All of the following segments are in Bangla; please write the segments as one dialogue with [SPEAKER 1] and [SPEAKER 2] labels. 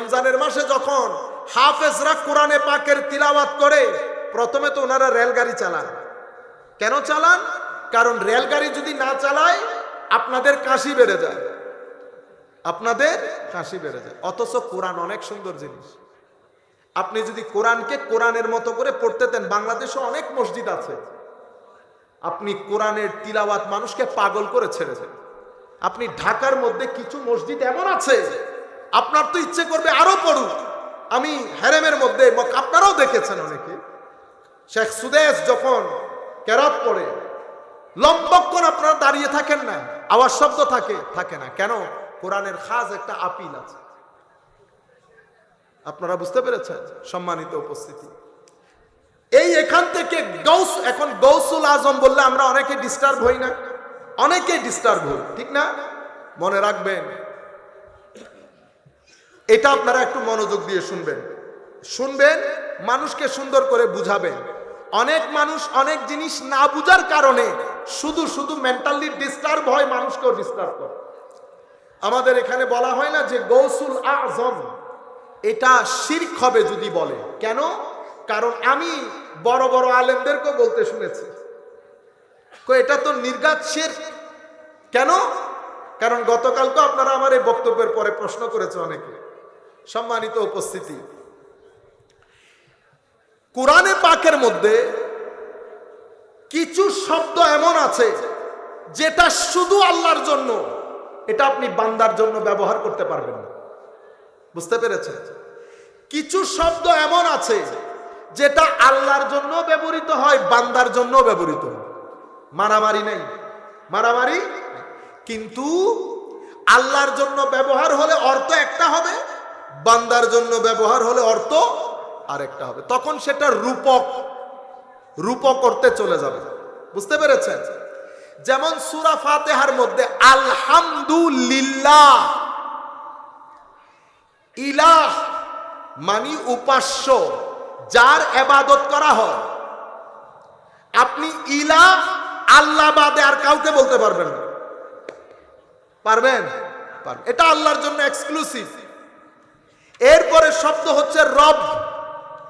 [SPEAKER 1] রমজানের মাসে যখন হাফেজরা কোরআনে পাকের তিলাওয়াত করে, প্রথমে তো ওনারা রেলগাড়ি চালান। কেন চালান? কারণ রেলগাড়ি যদি না চালায়, আপনাদের কাশি বেড়ে যায়। আপনাদের কাশি বেড়ে যায়। অথচ কোরআন অনেক সুন্দর জিনিস। আপনি যদি কোরআনকে কোরআনের মতো করে পড়তে দেন, বাংলাদেশে অনেক মসজিদ আছে। আপনি কোরআনের তিলাওয়াত মানুষকে পাগল করে ছেড়েছেন আপনি ঢাকার মধ্যে কিছু মসজিদ এমন আছে আপনার তো ইচ্ছে করবে আরও পড়ুক। আমি হ্যারেমের মধ্যে আপনারাও দেখেছেন অনেকে। শেখ সুদেশ যখন কেরাত পড়ে, লম্বক্ষণ আপনারা দাঁড়িয়ে থাকেন না, আওয়াজ শব্দ থাকে থাকে না। কেন? কোরআনের খাস একটা আপিল আছে। আপনারা বুঝতে পেরেছেন সম্মানিত উপস্থিতি। এই এখান থেকে গৌস এখন গৌসুল আজম বললে আমরা অনেকে ডিস্টার্ব হই না। অনেকে ডিস্টার্ব হই, ঠিক না? মনে রাখবেন এটা আপনারা একটু মনোযোগ দিয়ে শুনবেন। শুনবেন, মানুষকে সুন্দর করে বুঝাবেন। অনেক মানুষ অনেক জিনিস না বুঝার কারণে শুধু শুধু মেন্টালি ডিস্টার্ব হয়, মানুষকেও ডিস্টার্ব করে। আমাদের এখানে বলা হয় না যে গৌসুল আজম, এটা শির্ক হবে যদি বলে। কেন? কারণ আমি বড় বড় আলেমদেরকেও বলতে শুনেছি। এটা তো নির্গাত শির কেন? কারণ গতকালকে আপনারা আমার এই বক্তব্যের পরে প্রশ্ন করেছে অনেকে। সম্মানিত উপস্থিতি। কোরআনে পাকের মধ্যে কিছু শব্দ এমন আছে যেটা শুধু আল্লাহর জন্য, এটা আপনি বান্দার জন্য ব্যবহার করতে পারবেন না। বুঝতে পেরেছেন? কিছু শব্দ এমন আছে যেটা আল্লাহর জন্য ব্যবহৃত হয়, বান্দার জন্য ব্যবহৃত মারামারি নেই। মারামারি কিন্তু আল্লাহর জন্য ব্যবহার হলে অর্থ একটা হবে বান্দার জন্য ব্যবহার হলে অর্থ আরেকটা হবে। তখন সেটা রূপক রূপক করতে চলে যাবে। বুঝতে পেরেছেন? যেমন সুরা ফাতেহার মধ্যে, আলহামদুলিল্লাহ, ইলাহ মানি উপাস্য, যার এবাদত করা হয়। আপনি ইলাহ আল্লাহ বাদে আর কাউকে বলতে পারবেন পারবেন? পারবেন। এটা আল্লাহর জন্য এক্সক্লুসিভ এরপরে শব্দ হচ্ছে রব।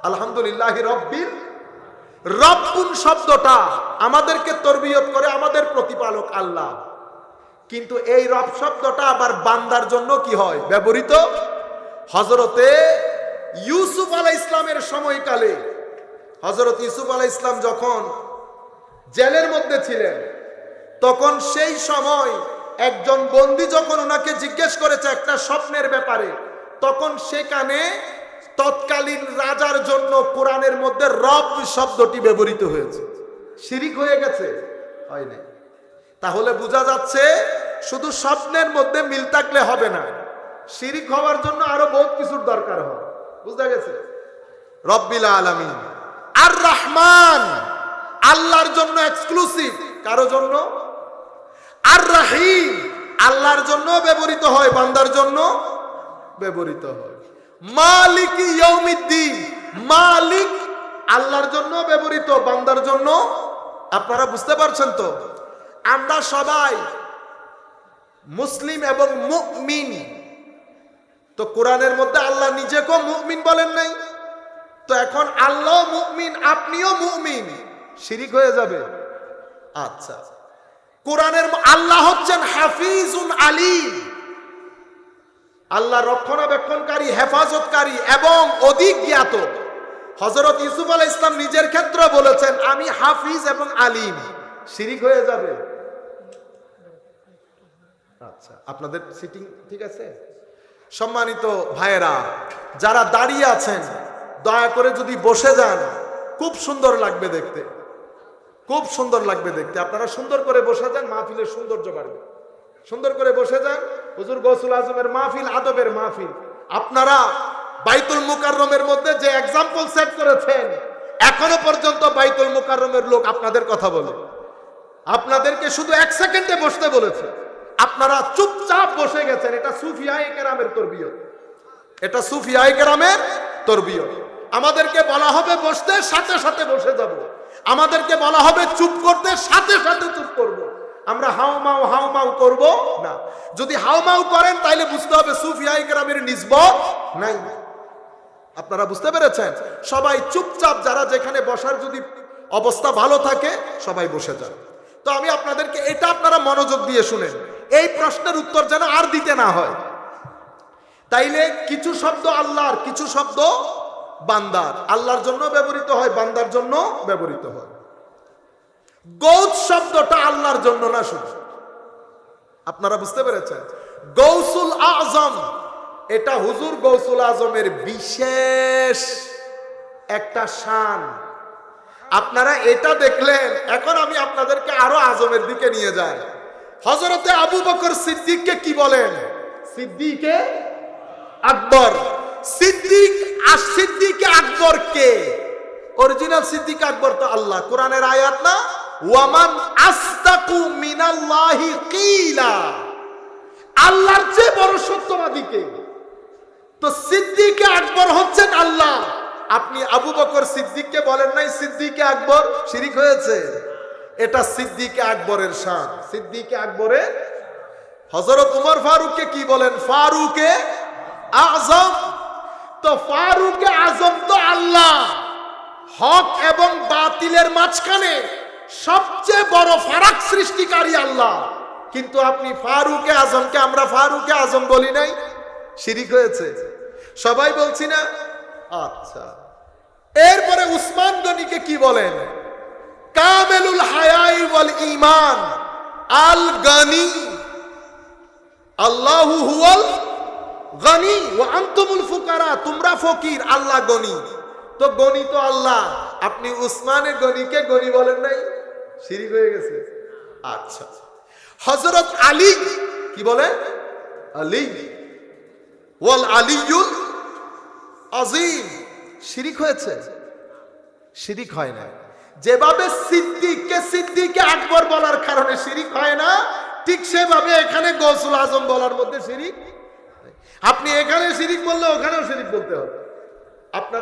[SPEAKER 1] আলহামদুলিল্লাহ রব্বিল। রব্বুন শব্দটা? আমাদেরকে তরবিয়ত করে আমাদের প্রতিপালক আল্লাহ। কিন্তু এই রব শব্দটা আবার বান্দার জন্য কি হয়? ব্যবহৃত হজরতে ইউসুফ আলাহ ইসলামের সময়কালে। হজরত ইউসুফ আলাহ ইসলাম যখন জেলের মধ্যে ছিলেন, তখন সেই সময় একজন বন্দি যখন ওনাকে জিজ্ঞেস করেছে একটা স্বপ্নের ব্যাপারে তখন সেখানে তৎকালীন রাজার জন্য কোরআনের মধ্যে রব শব্দটি ব্যবহৃত হয়েছে। শিরিক হয়ে গেছে? হয় তাহলে বোঝা যাচ্ছে শুধু স্বপ্নের মধ্যে মিল থাকলে হবে না। শিরিক হওয়ার জন্য আরও বহুত কিছুর দরকার হয়। বুঝা গেছে রব্বিল আলামিন। আর রহমান আল্লাহর জন্য এক্সক্লুসিভ কারও জন্য? আর রাহিম আল্লাহর জন্য ব্যবহৃত হয়। বান্দার জন্য? ব্যবহৃত হয়। মালিক মালিক আল্লাহর জন্য ব্যবহৃত, বান্দার জন্য। আপনারা বুঝতে পারছেন তো? আমরা সবাই মুসলিম এবং মুমিন। তো কোরআনের মধ্যে আল্লাহ নিজেকেও মুমিন বলেন নাই। তো এখন আল্লাহ মুমিন, আপনিও মুমিন। শিরিক হয়ে যাবে। আচ্ছা। কোরআনের আল্লাহ হচ্ছেন হাফিজুন আলিম। আল্লাহ রক্ষণাবেক্ষণকারী, হেফাজতকারী এবং অধিক জ্ঞাত। হজরত ইউসুফ আলাহ ইসলাম নিজের ক্ষেত্রে বলেছেন, আমি হাফিজ এবং আলিম। শিরিক হয়ে যাবে। আচ্ছা আপনাদের সিটিং ঠিক আছে? সম্মানিত ভাইয়েরা, যারা দাঁড়িয়ে আছেন, দয়া করে যদি বসে যান, খুব সুন্দর লাগবে দেখতে। খুব সুন্দর লাগবে দেখতে। আপনারা সুন্দর করে বসে যান, মাহফিলের সৌন্দর্য বাড়বে। সুন্দর করে বসে যান হুজুর গৌসুল আজমের মাহফিল, আদবের মাহফিল। আপনারা বাইতুল মুকাররমের মধ্যে যে এক্সাম্পল সেট করেছেন, এখনও পর্যন্ত বাইতুল মুকাররমের লোক আপনাদের কথা বলে। আপনাদেরকে শুধু এক সেকেন্ডে বসতে বলেছে। আপনারা চুপচাপ বসে গেছেন, এটা সুফিয়াই কেরামের তরবিয়ত। এটা সুফিয়াই কেরামের তরবিয়ত। আমাদেরকে বলা হবে বসতে, সাথে সাথে বসে যাব। আমাদেরকে বলা হবে চুপ করতে, সাথে সাথে চুপ করব। আমরা হাউমাউ হাউমাউ করব? না। যদি হাউমাউ করেন, তাইলে বুঝতে হবে সুফিয়াই গ্রামের নিসবত নাই। আপনারা বুঝতে পেরেছেন? সবাই চুপচাপ, যারা যেখানে বসার যদি অবস্থা ভালো থাকে, সবাই বসে যান। তো আমি আপনাদেরকে এটা আপনারা মনোযোগ দিয়ে শুনেন। এই প্রশ্নের উত্তর যেন আর দিতে না হয়। তাইলে কিছু শব্দ আল্লাহর, কিছু শব্দ বান্দার। আল্লাহর জন্য ব্যবহৃত হয়, বান্দার জন্য ব্যবহৃত হয়। গৌত শব্দটা আল্লাহর জন্য না শুধু। আপনারা বুঝতে পেরেছেন? গৌসুল আজম এটা হুজুর গৌসুল আজমের বিশেষ একটা শান। আপনারা এটা দেখলেন এখন আমি আপনাদেরকে আরও আজমের দিকে নিয়ে যাই। হজরতে আবু বকর সিদ্দিককে কি বলেন? সিদ্দিকে আকবর। সিদ্দিক আর সিদ্দিকে আকবর কে? অরিজিনাল সিদ্দিক আকবর তো আল্লাহ। কোরআনের আয়াত না? ওয়ামান আস্তাকু মিনাল্লাহি কিলা। আল্লাহর চেয়ে বড় সত্যবাদী কে? তো সিদ্দিকে আকবর হচ্ছেন আল্লাহ। আপনি আবু বকর সিদ্দিককে বলেন নাই, সিদ্দিকে আকবর শিরিক হয়েছে? এটা সিদ্দিকে আকবরের শান। সিদ্দিকে আকবরের হজরত উমর ফারুককে কি বলেন? ফারুকে আজম তো ফারুকে আজম তো আল্লাহ। হক এবং বাতিলের মাঝখানে সবচেয়ে বড় ফারাক সৃষ্টিকারী আল্লাহ। কিন্তু আপনি ফারুকে আজমকে, আমরা ফারুকে আজম বলি নাই, শিরিক হয়েছে। সবাই বলছি না? আচ্ছা। এরপরে উসমান গনিকে কি বলেন? কামেলুল হায়াই ওয়াল ইমান আল গনি, আল্লাহু হুয়াল গনি, ওয়া আনতুমুল ফুকারা, তোমরা ফকির, আল্লাহ গনি। তো গনি তো আল্লাহ, আপনি উসমানের গনিকে গনি বলেন নাই? শিরিক হয়ে গেছে। আচ্ছা। হজরত আলী, কি বলে? আলী। ওয়াল আলিয়ুল আজিম শিরিক হয়েছে? শিরিক হয় না যেভাবে সিদ্দিককে সিদ্দিকে আকবর বলার কারণে শিরিক হয় না, ঠিক সেভাবে এখানে গৌসুল আজম বলার মধ্যে শিরিক আপনি এখানে শিরিক বললে ওখানেও শিরিক বলতে হবে। আপনার